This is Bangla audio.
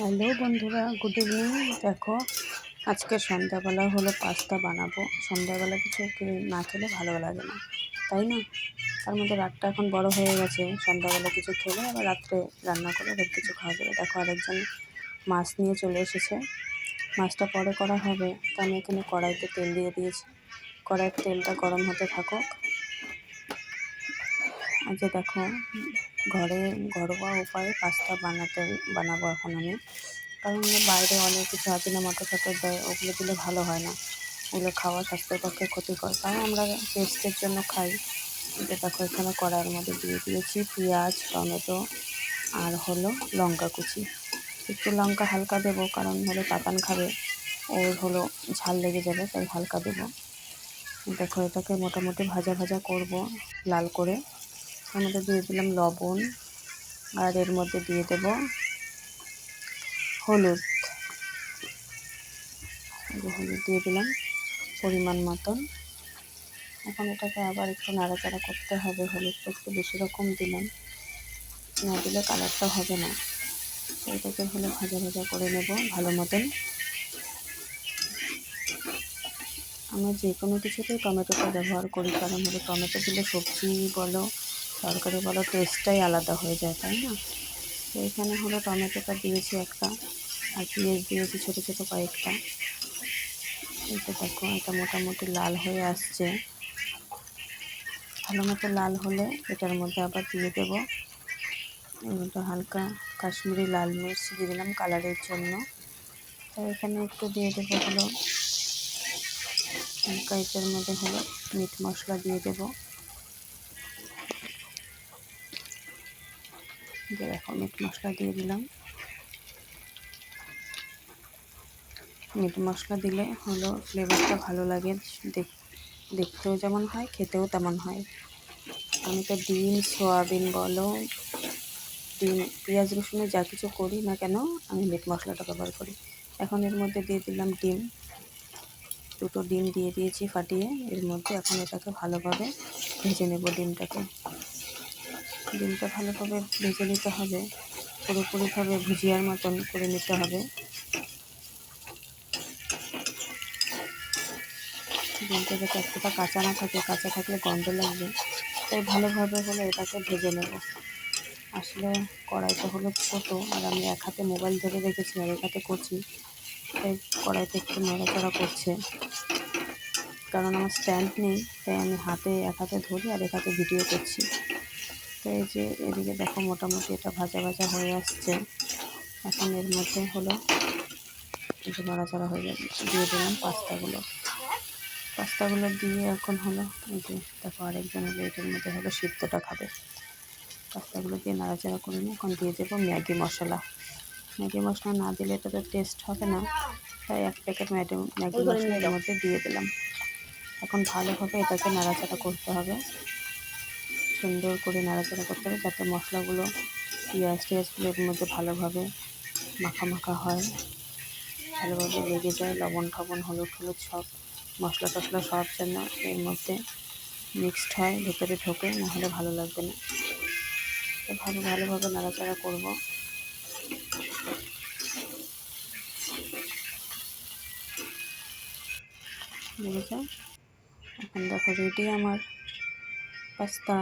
হ্যালো বন্ধুরা, গুড ইভিনিং। দেখো, আজকে সন্ধ্যাবেলা হলো পাস্তা বানাবো। সন্ধ্যাবেলা কিছু না খেলে ভালো লাগে না, তাই না? তার মধ্যে রাতটা এখন বড় হয়ে গেছে। সন্ধ্যাবেলা কিছু খেলে আবার রাত্রে রান্না করে ওদের কিছু খাওয়া যাবে। দেখো, আরেকজন মাছ নিয়ে চলে এসেছে। মাছটা পরে করা হবে। তো আমি এখানে কড়াইতে তেল দিয়ে দিয়েছি। কড়াইয়ের তেলটা গরম হতে থাকুক। যে দেখো ঘরে ঘরোয়া উপায়ে পাস্তা বানাতে, বানাবো এখন আমি। কারণ বাইরে অনেক কিছু আজিনা মটর ফটর দেয় ওগুলো দিলে ভালো হয় না। ওগুলো খাওয়া স্বাস্থ্যের পক্ষে ক্ষতিকর। তাই আমরা টেস্টের জন্য খাই। যে দেখো, এখানে কড়াইয়ের মধ্যে দিয়ে দিয়েছি পেঁয়াজ, টমেটো আর হলো লঙ্কা কুচি। একটু লঙ্কা হালকা দেবো, কারণ হলো পাতান খাবে। ওর হলো ঝাল লেগে যাবে, তাই হালকা দেবো। দেখো, এটাকে মোটামুটি ভাজা ভাজা করব, লাল করে। এর দিয়ে দিলাম লবণ আর এর মধ্যে দিয়ে দেব হলুদ। হলুদ দিয়ে দিলাম পরিমাণ মতন। এখন এটাকে আবার একটু নাড়াচাড়া করতে হবে, হলুদটা একটু বেশি রকম দিলাম। না দিলে কালারটা হবে না। এটাকে হলে ভাজা ভাজা করে নেব ভালো মতন। আমরা যে কোনো কিছুতেই টমেটোটা ব্যবহার করি, কারণ হলো টমেটো দিলে সবজি বলো তরকারি বলো টেস্টটাই আলাদা হয়ে যায়, তাই না? তো এখানে হলো টমেটোটা দিয়েছি একটা আর পেঁয়াজ দিয়েছি ছোটো ছোটো কয়েকটা। এটা দেখো, এটা মোটামুটি লাল হয়ে আসছে। ভালো মতো লাল হলে এটার মধ্যে আবার দিয়ে দেবো। এর মধ্যে হালকা কাশ্মীরি লাল মির্চ দিয়ে দিলাম কালারের জন্য। তো এখানে একটু দিয়ে দেবো হলো, হালকা এটার মধ্যে হলো মিট মশলা দিয়ে দেবো। যে দেখো মিট মশলা দিয়ে দিলাম। মিট মশলা দিলে হলো ফ্লেভারটা ভালো লাগে। দেখ, দেখতেও যেমন হয়, খেতেও তেমন হয়। আমি তো ডিম, সোয়াবিন বলো, ডিম, পেঁয়াজ, রসুনে, যা কিছু করি না কেন, আমি মিট মশলাটা ব্যবহার করি। এখন এর মধ্যে দিয়ে দিলাম ডিম। দুটো ডিম দিয়ে দিয়েছি ফাটিয়ে। এর মধ্যে এখন এটাকে ভালোভাবে ভেজে নেব ডিমটাকে। ডিমটা ভালোভাবে ভেজে নিতে হবে। পুরোপুরিভাবে ভুজিয়ার মতন করে নিতে হবে। ডিমটা যাতে এতটা কাঁচা না থাকে, কাঁচা থাকলে গন্ধ লাগবে। তাই ভালোভাবে হলে এটাকে ভেজে নেব। আসলে কড়াইটা হলো ছোটো, আর আমি এক হাতে মোবাইল ধরে রেখেছি আর এক হাতে করছি তাই কড়াইতে একটু নড়াচড়া করছে। কারণ আমার স্ট্যান্ড নেই, তাই আমি হাতে, এক হাতে ধরি আর এক হাতে ভিডিও করছি। এই যে এদিকে দেখো মোটামুটি এটা ভাজা ভাজা হয়ে আসছে। এখন এর মধ্যে হলো যে নড়াচড়া হয়ে যাবে দিয়ে দিলাম পাস্তাগুলো। পাস্তাগুলো দিয়ে এখন হলো এই যে দেখো আরেকজন হলো, এটার মধ্যে হলো সিদ্ধটা খাবে। পাস্তাগুলো দিয়ে নাড়াচাড়া করে নিয়ে এখন দিয়ে দেবো ম্যাগি মশলা। ম্যাগি মশলা না দিলে এটা তো টেস্ট হবে না। তাই এক প্যাকেট ম্যাগি ম্যাগি মশলা এর মধ্যে দিয়ে দিলাম। এখন ভালোভাবে এটাকে নাড়াচাড়া করতে হবে। সুন্দর করে নাড়াচাড়া করতে হবে যাতে মশলাগুলো পেঁয়াজ টিয়াজগুলো এর মধ্যে ভালোভাবে মাখা মাখা হয়। ভালোভাবে লেগে যায়, লবণ টবণ, হলুদ হলুদ সব, মশলা টশলা সব যেন এর মধ্যে মিক্সড হয়, ভেতরে ঢোকে, নাহলে ভালো লাগবে না। তো ভালো, ভালোভাবে নাড়াচাড়া করব। এখন দেখো রেডি আমার পাস্তা